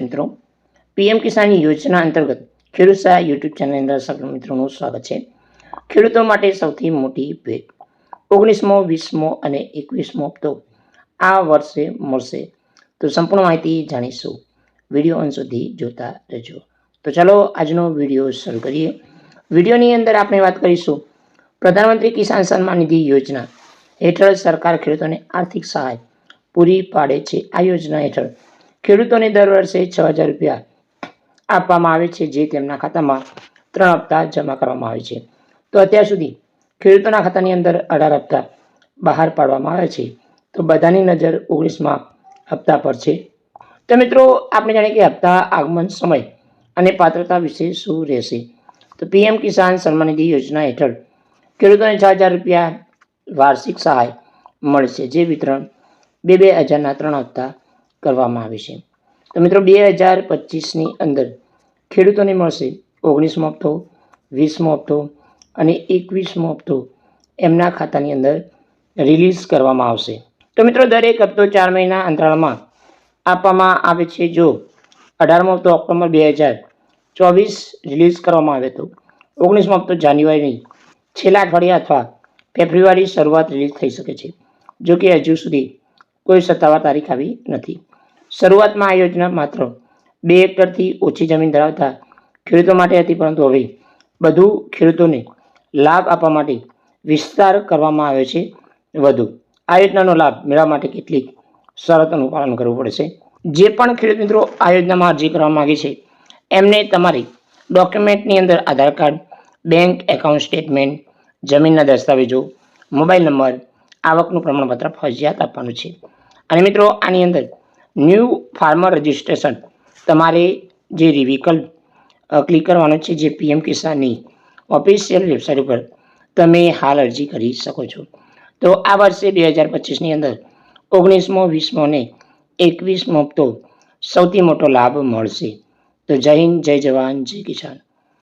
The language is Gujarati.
મિત્રો, પીએમ કિસાન યોજના અંતર્ગત ખેડૂત યુટ્યુબ ચેનલની અંદર સર્વ મિત્રોનું સ્વાગત છે. ખેડૂતો માટે સૌથી મોટી ભેટ. ઓગણીસમો, વીસમો અને એકવીસમો હપ્તો આ વર્ષે મળશે. તો સંપૂર્ણ માહિતી જાણીશું. વીડિયો અંત સુધી જોતા રહેજો. તો ચાલો આજનો વીડિયો શરૂ કરીએ. વિડીયોની અંદર આપણે વાત કરીશું પ્રધાનમંત્રી કિસાન સન્માન નિધિ યોજના હેઠળ સરકાર ખેડૂતોને આર્થિક સહાય પૂરી પાડે છે. આ યોજના હેઠળ ખેડૂતોને દર વર્ષે છ હજાર રૂપિયા આપવામાં આવે છે, જે તેમના ખાતામાં ત્રણ હપ્તા જમા કરવામાં આવે છે. તો અત્યાર સુધી ખેડૂતોના ખાતાની અંદર અઢાર હપ્તા બહાર પાડવામાં આવે છે. તો બધાની નજર ઓગણીસમાં હપ્તા પર છે. તો મિત્રો, આપણે જાણીએ કે હપ્તા આગમન સમય અને પાત્રતા વિશે શું રહેશે? તો પીએમ કિસાન સન્માન નિધિ યોજના હેઠળ ખેડૂતોને છ હજાર રૂપિયા વાર્ષિક સહાય મળશે, જે વિતરણ બે બે હજારના ત્રણ હપ્તા કરવામાં આવે છે. તો મિત્રો, બે હજાર પચીસની અંદર ખેડૂતોને મળશે ઓગણીસમો હપ્તો, વીસમો હપ્તો અને એકવીસમો હપ્તો એમના ખાતાની અંદર રિલીઝ કરવામાં આવશે. તો મિત્રો, દરેક હપ્તો ચાર મહિના અંતરાળમાં આપવામાં આવે છે. જો અઢારમો હપ્તો ઓક્ટોબર બે હજાર ચોવીસ રિલીઝ કરવામાં આવે તો ઓગણીસમો હપ્તો જાન્યુઆરીની છેલ્લા અઠવાડિયા અથવા ફેબ્રુઆરી શરૂઆત રિલીઝ થઈ શકે છે, જો કે હજુ સુધી કોઈ સત્તાવાર તારીખ આવી નથી. શરૂઆતમાં આ યોજના માત્ર બે હેક્ટરથી ઓછી જમીન ધરાવતા ખેડૂતો માટે હતી, પરંતુ હવે બધું ખેડૂતોને લાભ આપવા માટે વિસ્તાર કરવામાં આવ્યો છે વધુ. આ યોજનાનો લાભ મેળવવા માટે કેટલીક શરતોનું પાલન કરવું પડશે જે પણ ખેડૂત મિત્રો આ યોજનામાં અરજી કરવા માગે છે, એમને તમારી ડોક્યુમેન્ટની અંદર Aadhaar card, bank account statement, જમીનના દસ્તાવેજો, મોબાઈલ નંબર, આવકનું પ્રમાણપત્ર ફરજિયાત આપવાનું છે. અને મિત્રો, આની અંદર ન્યૂ ફાર્મર રજિસ્ટ્રેશન. તમારે જે વિકલ્પ ક્લિક કરવાનો છે, જે પીએમ કિસાનની ઓફિશિયલ વેબસાઇટ ઉપર, તમે હાલ અરજી કરી શકો છો. તો આ વર્ષે બે હજાર પચીસની અંદર ઓગણીસમો, વીસમો ને એકવીસમો તો સૌથી મોટો લાભ મળશે. તો જય હિન્દ, જય જવાન, જય કિસાન.